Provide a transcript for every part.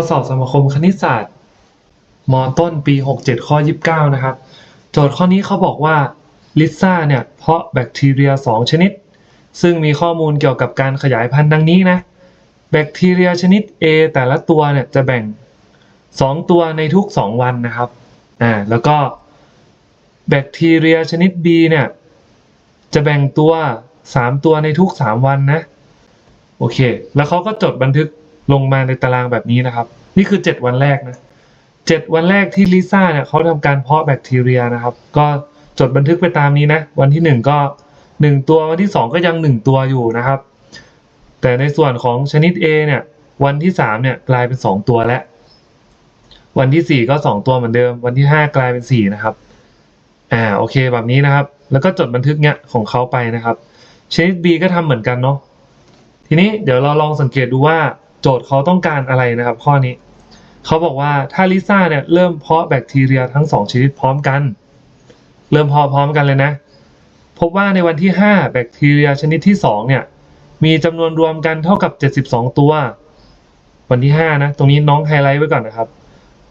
อสอบสมาคมคณิตศาสตร์มต้นปี 67 ข้อ 29 นะครับ โจทย์ข้อนี้เขาบอกว่าลิซ่าเนี่ยเพาะแบคทีเรีย 2 ชนิด ซึ่งมีข้อมูลเกี่ยวกับการขยายพันธุ์ดังนี้นะ แบคทีเรียชนิด A แต่ละตัวเนี่ยจะแบ่ง 2 ตัวในทุก 2 วันนะครับอ่าแล้วก็แบคทีเรียชนิด B เนี่ยจะแบ่งตัว 3 ตัวในทุก 3 วันนะ โอเค แล้วเขาก็จดบันทึก ลงมาในตารางแบบนี้นะครับ นี่คือ 7 วันแรกนะ7วันแรกที่ลิซ่าเนี่ยเขาทำการเพาะแบคทีเรียนะครับ ก็จดบันทึกไปตามนี้นะ วันที่ 1 ก็ 1 ตัววันที่ 2 ก็ยัง 1 ตัวอยู่นะครับ แต่ในส่วนของชนิด A เนี่ยวันที่ 3 เนี่ยกลายเป็น 2 ตัวแล้ว วันที่ 4 ก็ 2 ตัวเหมือนเดิม วันที่ 5 กลายเป็น 4 นะครับอ่าโอเคแบบนี้นะครับ แล้วก็จดบันทึกเนี่ยของเขาไปนะครับชนิด B ก็ทำเหมือนกันเนาะทีนี้เดี๋ยวเราลองสังเกตดูว่า โจทย์เขาต้องการอะไรนะครับ ข้อนี้ เขาบอกว่าถ้าลิซ่าเนี่ยเริ่มเพาะแบคทีเรียทั้ง2ชนิดพร้อมกัน เริ่มเพาะพร้อมกันเลยนะ พบว่าในวันที่ 5 แบคทีเรียชนิดที่ 2 เนี่ย มีจำนวนรวมกันเท่ากับ 72 ตัว วันที่ 5 นะ ตรงนี้น้องไฮไลท์ไว้ก่อนนะครับ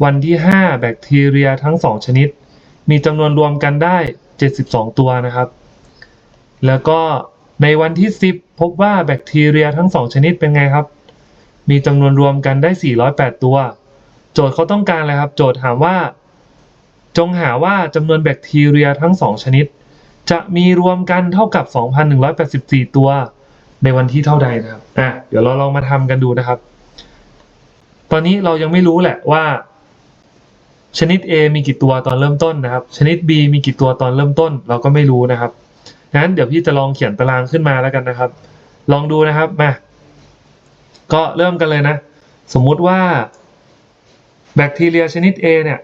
วันที่ 5 แบคทีเรียทั้ง 2 ชนิด มีจำนวนรวมกันได้ 72 ตัวนะครับ แล้วก็ในวันที่ 10 พบว่าแบคทีเรียทั้ง 2 ชนิดเป็นไงครับ มีจำนวนรวมกันได้ 408 ตัว โจทย์เขาต้องการอะไรครับ โจทย์ถามว่า จงหาว่าจำนวนแบคทีเรียทั้ง 2 ชนิด จะมีรวมกันเท่ากับ 2,184 ตัว ในวันที่เท่าใดนะครับอะเดี๋ยวเราลองมาทำกันดูนะครับ ตอนนี้เรายังไม่รู้แหละว่า ชนิด A มีกี่ตัวตอนเริ่มต้นนะครับ ชนิด B มีกี่ตัวตอนเริ่มต้น เราก็ไม่รู้นะครับงั้นเดี๋ยวพี่จะลองเขียนตารางขึ้นมาแล้วกันนะครับ ลองดูนะครับมา ก็เริ่มกันเลยนะ สมมุติว่าแบคทีเรียชนิด A เนี่ย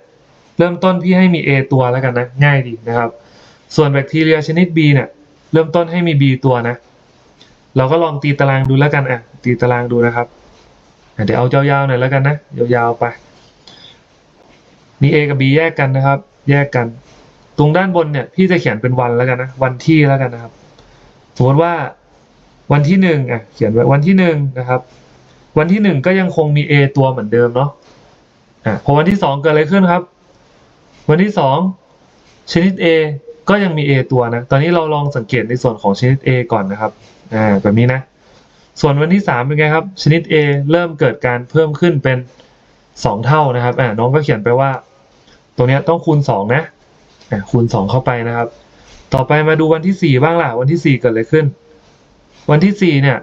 เริ่มต้นพี่ให้มี A ตัวแล้วกันนะง่ายดีนะครับ ส่วนแบคทีเรียชนิด B เนี่ยเริ่มต้นให้มี B ตัวนะ เราก็ลองตีตารางดูแล้วกันอะตีตารางดูนะครับ เดี๋ยวเอายาวๆหน่อยแล้วกันนะยาวๆไปนี่ A กับ B แยกกันนะครับ แยกกัน ตรงด้านบนเนี่ยพี่จะเขียนเป็นวันแล้วกันนะวันที่แล้วกันนะครับ สมมติว่าวันที่หนึ่งอะเขียนไว้วันที่หนึ่งนะครับ วันที่หนึ่งก็ยังคงมี A ตัวเหมือนเดิมเนาะอะพอวันที่สองเกิดอะไรขึ้นครับ วันที่สองชนิด A ก็ยังมี A ตัวนะ ตอนนี้เราลองสังเกตในส่วนของชนิด A ก่อนนะครับ อ่า แบบนี้นะ ส่วนวันที่สามเป็นไงครับ ชนิด A เริ่มเกิดการเพิ่มขึ้นเป็นสองเท่านะครับ อ่า น้องก็เขียนไปว่า ตรงนี้ต้องคูณสองนะ อะคูณสองเข้าไปนะครับ ต่อไปมาดูวันที่สี่บ้างล่ะ วันที่สี่เกิดอะไรขึ้น วันที่สี่เนี่ย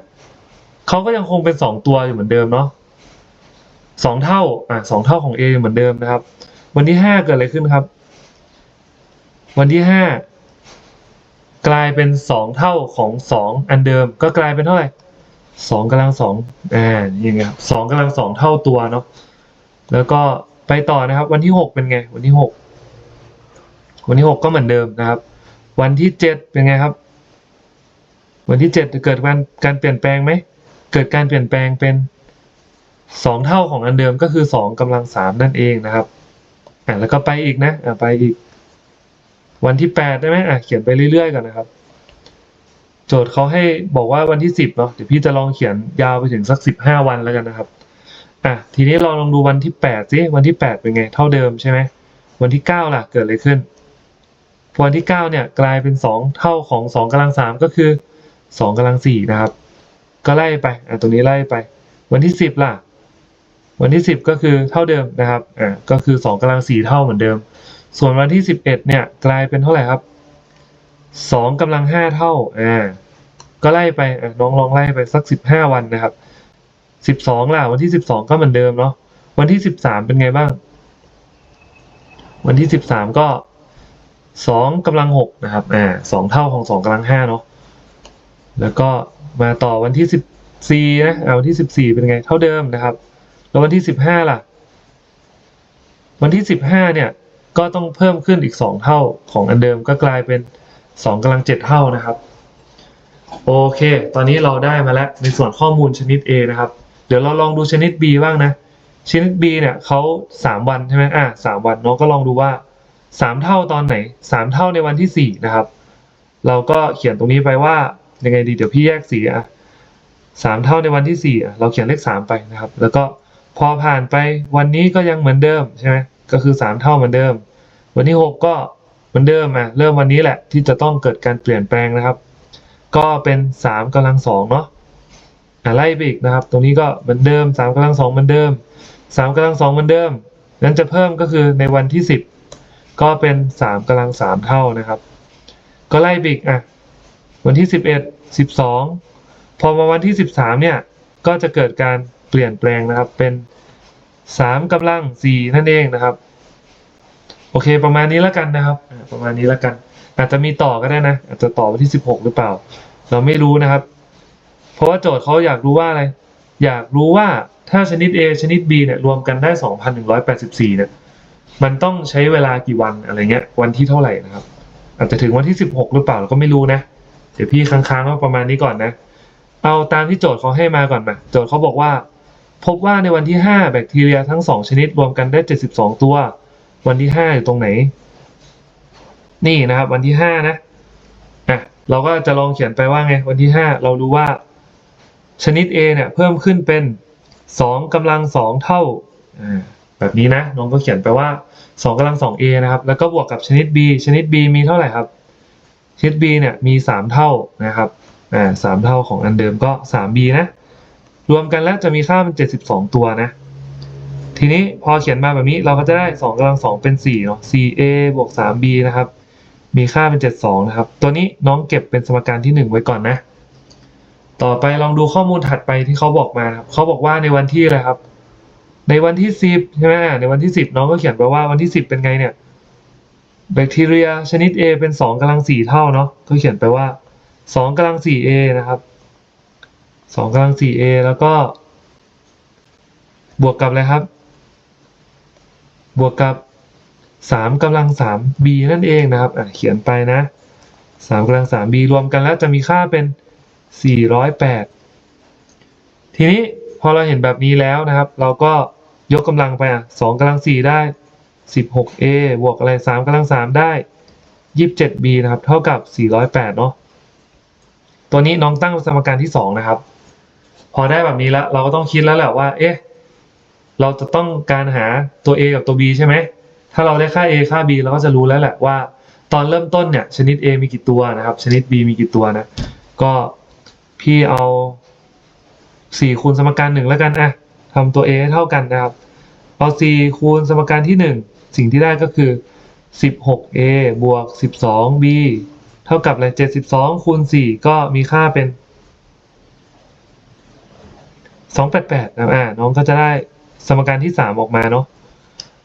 เขาก็ยังคงเป็นสองตัวอยู่เหมือนเดิมเนาะสองเท่าอะสองเท่าของ A เหมือนเดิมนะครับ วันที่ห้าเกิดอะไรขึ้นครับ วันที่ห้ากลายเป็นสองเท่าของสองอันเดิม ก็กลายเป็นเท่าไหร่สองกำลังสองอ่าอย่างเงี้ยครับสองกำลังสองเท่าตัวเนาะแล้วก็ไปต่อนะครับ วันที่หกเป็นไง วันที่หกวันที่หกก็เหมือนเดิมนะครับ วันที่เจ็ดเป็นไงครับ วันที่เจ็ดจะเกิดการการเปลี่ยนแปลงไหม เกิดการเปลี่ยนแปลงเป็นสองเท่าของอันเดิมก็คือสองกำลังสามนั่นเองนะครับอ่าแล้วก็ไปอีกนะอ่าไปอีก วันที่แปดได้ไหมอะเขียนไปเรื่อยๆก่อนนะครับ โจทย์เขาให้บอกว่าวันที่สิบเนาะเดี๋ยวพี่จะลองเขียนยาวไปถึงสักสิบห้าวันแล้วกันนะครับอะทีนี้เราลองดูวันที่แปดสิวันที่แปดเป็นไงเท่าเดิมใช่ไหมวันที่เก้าล่ะเกิดอะไรขึ้นวันที่เก้าเนี่ยกลายเป็นสองเท่าของสองกำลังสามก็คือสองกำลังสี่นะครับ ก็ไล่ไปอะตรงนี้ไล่ไป วันที่สิบล่ะ วันที่สิบก็คือเท่าเดิมนะครับอ่าก็คือสองกำลังสี่เท่าเหมือนเดิม ส่วนวันที่สิบเอ็ดเนี่ยกลายเป็นเท่าไหร่ครับสองกำลังห้าเท่าอ่าก็ไล่ไปอะน้องลองไล่ไปสักสิบห้าวันนะครับสิบสองล่ะ วันที่สิบสองก็เหมือนเดิมเนาะวันที่สิบสามเป็นไงบ้าง วันที่สิบสามก็สองกำลังหกนะครับอ่าสองเท่าของสองกำลังห้าเนาะแล้วก็ มาต่อวันที่สิบสี่นะเอาวันที่สิบสี่เป็นไง เท่าเดิมนะครับ แล้ววันที่สิบห้าล่ะ วันที่สิบห้าเนี่ย ก็ต้องเพิ่มขึ้นอีกสองเท่าของอันเดิมก็กลายเป็นสองกำลังเจ็ดเท่านะครับ โอเค ตอนนี้เราได้มาแล้วในส่วนข้อมูลชนิด A นะครับ เดี๋ยวเราลองดูชนิด B บ้างนะ ชนิด B เนี่ยเขาสามวันใช่ไหมอะสามวันเน้องก็ลองดูว่าสามเท่าตอนไหนสามเท่าในวันที่สี่นะครับ เราก็เขียนตรงนี้ไปว่า ยังไงดีเดี๋ยวพี่แยกสีอะสามเท่าในวันที่สี่เราเขียนเลขสามไปนะครับ แล้วก็พอผ่านไปวันนี้ก็ยังเหมือนเดิมใช่ไหมก็คือสามเท่าเหมือนเดิม วันที่หกก็เหมือนเดิมอะเริ่มวันนี้แหละที่จะต้องเกิดการเปลี่ยนแปลงนะครับ ก็เป็นสามกำลังสองเนาะอะไล่ไปอีกนะครับ ตรงนี้ก็เหมือนเดิมสามกำลังสองเหมือนเดิมสามกำลังสองเหมือนเดิมนั้นจะเพิ่มก็คือในวันที่สิบก็เป็นสามกำลังสามเท่านะครับ ก็ไล่ไปอีกอะ วันที่สิบเอ็ดสิบสองพอมาวันที่สิบสามเนี่ย ก็จะเกิดการเปลี่ยนแปลงนะครับ เป็นสามกำลังสี่นั่นเองนะครับ โอเค ประมาณนี้แล้วกันนะครับ ประมาณนี้แล้วกัน อาจจะมีต่อก็ได้นะ อาจจะต่อวันที่สิบหกหรือเปล่า เราไม่รู้นะครับ เพราะว่าโจทย์เขาอยากรู้ว่าอะไร อยากรู้ว่าถ้าชนิด A ชนิด B เนี่ยรวมกันได้สองพันหนึ่งร้อยแปดสิบสี่เนี่ย มันต้องใช้เวลากี่วันอะไรเงี้ย วันที่เท่าไหร่นะครับ อาจจะถึงวันที่สิบหกหรือเปล่าเราก็ไม่รู้นะ เดี๋ยวพี่ค้างๆว่าประมาณนี้ก่อนนะ เอาตามที่โจทย์เขาให้มาก่อนมาโจทย์เขาบอกว่า พบว่าในวันที่ 5 แบคทีเรียทั้ง 2 ชนิดรวมกันได้ 72 ตัว วันที่ 5 อยู่ตรงไหน นี่นะครับ วันที่ 5 นะอะเราก็จะลองเขียนไปว่าไง วันที่ 5 เรารู้ว่า ชนิด A เนี่ยเพิ่มขึ้นเป็น 2กำลัง 2 เท่าอ่าแบบนี้นะน้องก็เขียนไปว่า2กำลัง 2A นะครับ แล้วก็บวกกับชนิด B ชนิด B มีเท่าไหร่ครับ ชนิด B เนี่ยมี 3 เท่านะครับอ่าสามเท่าของอันเดิมก็ 3b นะรวมกันแล้วจะมีค่าเป็น 72 ตัวนะ ทีนี้พอเขียนมาแบบนี้เราก็จะได้2กำลัง2เป็น4เนาะ 4a บวก 3b นะครับ มีค่าเป็น 72 นะครับ ตัวนี้น้องเก็บเป็นสมการที่ 1 ไว้ก่อนนะ ต่อไปลองดูข้อมูลถัดไปที่เขาบอกมาครับเขาบอกว่าในวันที่อะไรครับ ในวันที่ 10 ใช่ไหมในวันที่ 10 น้องก็เขียนไปว่าวันที่ 10 เป็นไงเนี่ย แบคทีเรียชนิด A เป็น2กำลัง4เท่าเนาะก็เขียนไปว่าสองกำลังสี่ a นะครับสองกำลังสี่ a แล้วก็ บวกกับอะไรครับ บวกกับสามกำลังสาม b นั่นเองนะครับเขียนไปนะสามกำลังสาม b รวมกันแล้วจะมีค่าเป็นสี่ร้อยแปดทีนี้พอเราเห็นแบบนี้แล้วนะครับ เราก็ยกกำลังไปอะสองกำลังสี่ได้ สิบหก a บวกอะไรสามกำลังสามได้ยี่สิบเจ็ด b นะครับ เท่ากับสี่ร้อยแปดเนาะตัวนี้น้องตั้งสมการที่สองนะครับ พอได้แบบนี้แล้ว เราก็ต้องคิดแล้วแหละว่า เอ๊ะ เราจะต้องการหาตัว A กับตัว B ใช่ไหม ถ้าเราได้ค่า A ค่า B เราก็จะรู้แล้วแหละว่า ตอนเริ่มต้นเนี่ย ชนิด A มีกี่ตัวนะครับ ชนิด B มีกี่ตัวนะ ก็พี่เอาสี่คูณสมการหนึ่งแล้วกันอะทำตัว A ให้เท่ากันนะครับ เอาสี่คูณสมการที่หนึ่งสิ่งที่ได้ก็คือ 16A บวก 12B เท่ากับอะไร72คูณ4ก็มีค่าเป็น 288นะอ่าน้องก็จะได้สมการที่ 3 ออกมาเนาะ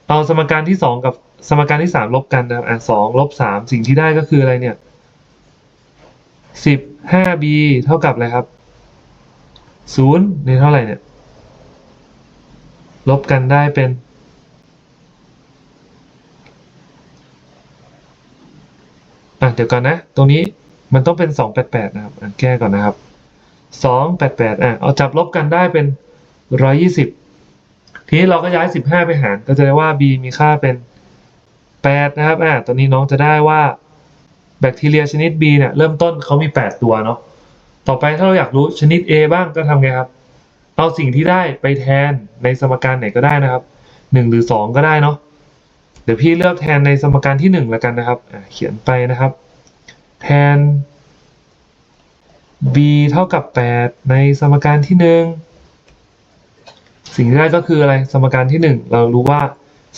เอาสมการที่ 2 กับสมการที่ 3 ลบกันนะอ่า2ลบ3สิ่งที่ได้ก็คืออะไรเนี่ย 15b เท่ากับอะไรครับ0ในเท่าไหร่เนี่ย ลบกันได้เป็น อะเดี๋ยวก่อนนะ ตรงนี้มันต้องเป็น288นะครับแก้ก่อนนะครับ288อะเอาจับลบกันได้เป็น120ทีนี้เราก็ย้าย15ไปหาร ก็จะได้ว่า b มีค่าเป็น8นะครับอะตัวนี้น้องจะได้ว่าแบคทีเรียชนิด B เนี่ยเริ่มต้นเขามี 8 ตัวเนาะ ต่อไปถ้าเราอยากรู้ชนิด A บ้างก็ทำไงครับ เอาสิ่งที่ได้ไปแทนในสมการไหนก็ได้นะครับ 1 หรือ 2 ก็ได้เนาะเดี๋ยวพี่เลือกแทนในสมการที่หนึ่งแล้วกันนะครับเขียนไปนะครับ แทน b เท่ากับ 8 ในสมการที่หนึ่งสิ่งที่ได้ก็คืออะไรสมการที่หนึ่งเรารู้ว่า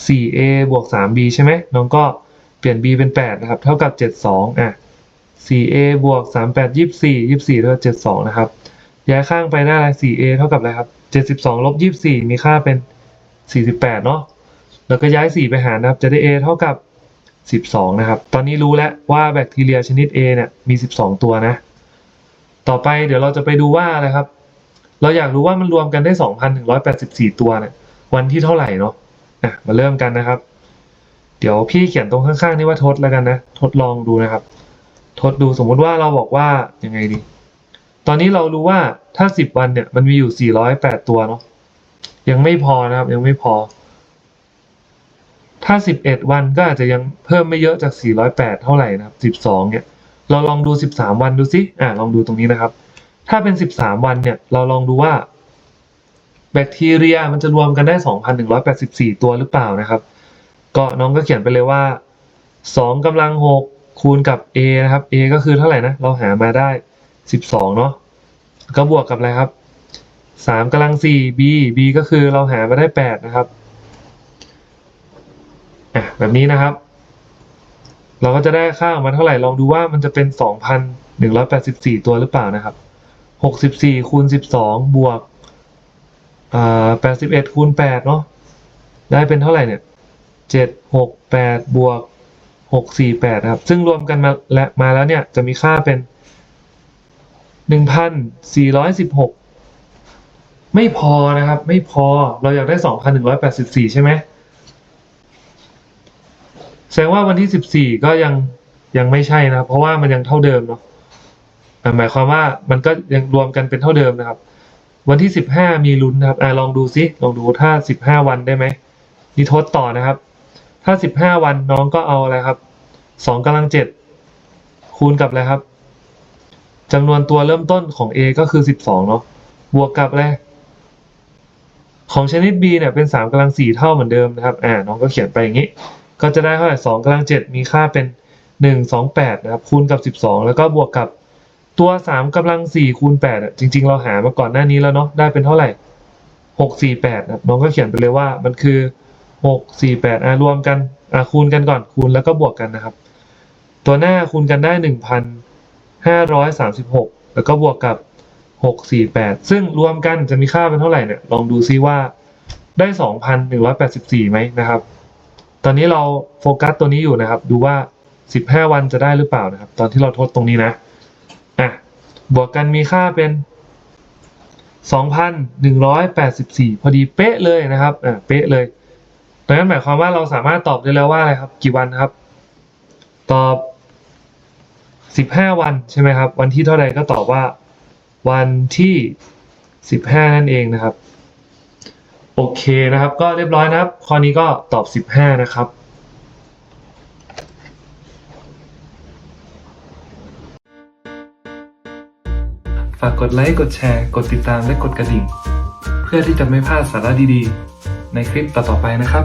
4a บวก 3b ใช่ไหมน้องก็เปลี่ยน b เป็น 8 นะครับ เท่ากับ 72 อะ 4a บวก 38 24 24เท่ากับ72 นะครับ ย้ายข้างไปได้อะไร 4a เท่ากับอะไรครับ 72ลบ24 มีค่าเป็น 48 เนาะแล้วก็ย้าย 4 ไปหารนะครับ จะได้ A เท่ากับ 12 นะครับ ตอนนี้รู้แล้วว่าแบคทีเรียชนิด A เนี่ยมี 12 ตัวนะ ต่อไปเดี๋ยวเราจะไปดูว่าอะไรครับ เราอยากรู้ว่ามันรวมกันได้ 2,184 ตัวเนี่ย วันที่เท่าไหร่เนาะอะมาเริ่มกันนะครับ เดี๋ยวพี่เขียนตรงข้างๆนี่ว่าทดแล้วกันนะ ทดลองดูนะครับ ทดดูสมมุติว่าเราบอกว่ายังไงดี ตอนนี้เรารู้ว่าถ้า 10 วันเนี่ยมันมีอยู่ 408 ตัวเนาะยังไม่พอนะครับยังไม่พอ ถ้า 11 วันก็อาจจะยังเพิ่มไม่เยอะจาก 408 เท่าไหร่นะครับ 12 เนี่ย เราลองดู 13 วันดูสิอ่าลองดูตรงนี้นะครับ ถ้าเป็น 13 วันเนี่ย เราลองดูว่า แบคทีเรียมันจะรวมกันได้ 2,184 ตัวหรือเปล่านะครับ ก็น้องก็เขียนไปเลยว่า2กำลัง6คูณกับ a นะครับ a ก็คือเท่าไหร่นะ เราหามาได้ 12เนาะก็บวกกับอะไรครับ3กำลัง4 b b ก็คือเราหามาได้8นะครับอะแบบนี้นะครับ เราก็จะได้ค่าออกมาเท่าไหร่ลองดูว่ามันจะเป็น2,184ตัวหรือเปล่านะครับ64คูณ12บสองบวกอ่า81คูณ8เนาะได้เป็นเท่าไหร่เนี่ย7 6 8บวก6 4 8นะครับ ซึ่งรวมกันมาและมาแล้วเนี่ยจะมีค่าเป็น 1,416 ไม่พอนะครับ ไม่พอเราอยากได้ 2,184 ใช่ไหมแสดงว่าวันที่ 14 ก็ยังยังไม่ใช่นะครับ เพราะว่ามันยังเท่าเดิมเนาะหมายความว่ามันก็ยังรวมกันเป็นเท่าเดิมนะครับ วันที่ 15 มีลุ้นนะครับอลองดูซิลองดูถ้า 15 วันได้ไหมนี่ทดต่อนะครับ ถ้า 15 วันน้องก็เอาอะไรครับ2กำลัง7คูณกับอะไรครับ จำนวนตัวเริ่มต้นของ A ก็คือ 12 เนาะบวกกับอะไรของชนิด B เนี่ยเป็น3กำลัง4เท่าเหมือนเดิมนะครับ อ่า น้องก็เขียนไปอย่างนี้ ก็จะได้เท่าไหร่2กำลัง7มีค่าเป็น 1 2 8 นะครับ คูณกับ 12 แล้วก็บวกกับตัว3กำลัง4คูณ8อะจริง ๆ เราหามาก่อนหน้านี้แล้วเนาะ ได้เป็นเท่าไหร่ 6 4 8นะครับ น้องก็เขียนไปเลยว่ามันคือ 6 4 8อ่ารวมกัน อ่าคูณกันก่อน คูณแล้วก็บวกกันนะครับ ตัวหน้าคูณกันได้ 1,000 536 แล้วก็บวกกับ 648 ซึ่งรวมกันจะมีค่าเป็นเท่าไหร่เนี่ย ลองดูซิว่าได้ 2,184ไหมนะครับ ตอนนี้เราโฟกัสตัวนี้อยู่นะครับ ดูว่า 15 วันจะได้หรือเปล่านะครับ ตอนที่เราทดตรงนี้นะ อะ บวกกันมีค่าเป็น 2,184 พอดีเป๊ะเลยนะครับ อะ เป๊ะเลยดังนั้นหมายความว่าเราสามารถตอบได้แล้วว่าอะไรครับ กี่วันครับ ตอบ 15วันใช่ไหมครับ วันที่เท่าใดก็ตอบว่า วันที่15นั่นเองนะครับ โอเคนะครับ ก็เรียบร้อยนะครับ ข้อนี้ก็ตอบ15นะครับฝากกดไลค์ กดแชร์ กดติดตามและกดกระดิ่ง เพื่อที่จะไม่พลาดสาระดีๆ ในคลิปต่อๆไปนะครับ